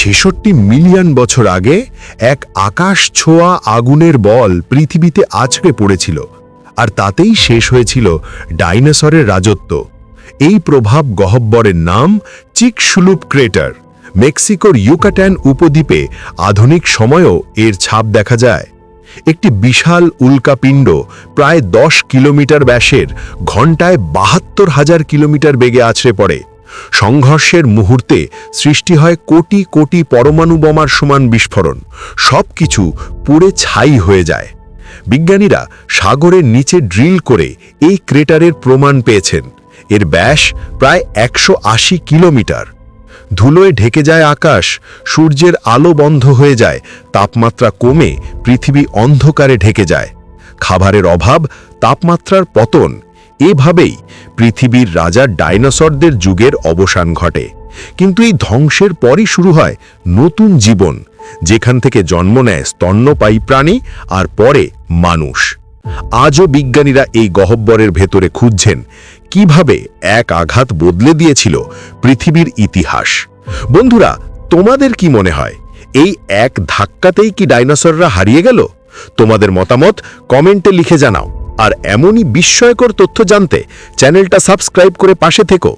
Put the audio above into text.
ছেষট্টি মিলিয়ন বছর আগে এক আকাশ ছোঁয়া আগুনের বল পৃথিবীতে আছড়ে পড়েছিল, আর তাতেই শেষ হয়েছিল ডাইনোসরের রাজত্ব। এই প্রভাব গহব্বরের নাম চিকসুলুপ ক্রেটার। মেক্সিকোর ইউকাট্যান উপদ্বীপে আধুনিক সময়েও এর ছাপ দেখা যায়। একটি বিশাল উল্কাপিণ্ড প্রায় দশ কিলোমিটার ব্যাসের ঘণ্টায় বাহাত্তর হাজার কিলোমিটার বেগে আছড়ে পড়ে। সংঘর্ষের মুহূর্তে সৃষ্টি হয় কোটি কোটি পরমাণু বোমার সমান বিস্ফোরণ। সব কিছু পুড়ে ছাই হয়ে যায়। বিজ্ঞানীরা সাগরের নিচে ড্রিল করে এই ক্রেটারের প্রমাণ পেয়েছেন। এর ব্যাস প্রায় একশো আশি কিলোমিটার। ধুলোয় ঢেকে যায় আকাশ, সূর্যের আলো বন্ধ হয়ে যায়, তাপমাত্রা কমে পৃথিবী অন্ধকারে ঢেকে যায়। খাবারের অভাব, তাপমাত্রার পতন এভাবেই পৃথিবীর রাজা ডাইনোসরদের যুগের অবসান ঘটে। কিন্তু এই ধ্বংসের পরই শুরু হয় নতুন জীবন, যেখান থেকে জন্ম নেয় স্তন্যপায়ী প্রাণী আর পরে মানুষ। আজও বিজ্ঞানীরা এই গহব্বরের ভেতরে খুঁজছেন কীভাবে এক আঘাত বদলে দিয়েছিল পৃথিবীর ইতিহাস। বন্ধুরা, তোমাদের কি মনে হয়, এই এক ধাক্কাতেই কি ডাইনোসররা হারিয়ে গেল? তোমাদের মতামত কমেন্টে লিখে জানাও। আর এমনই বিস্ময়কর তথ্য জানতে চ্যানেলটা সাবস্ক্রাইব করে পাশে থেকো।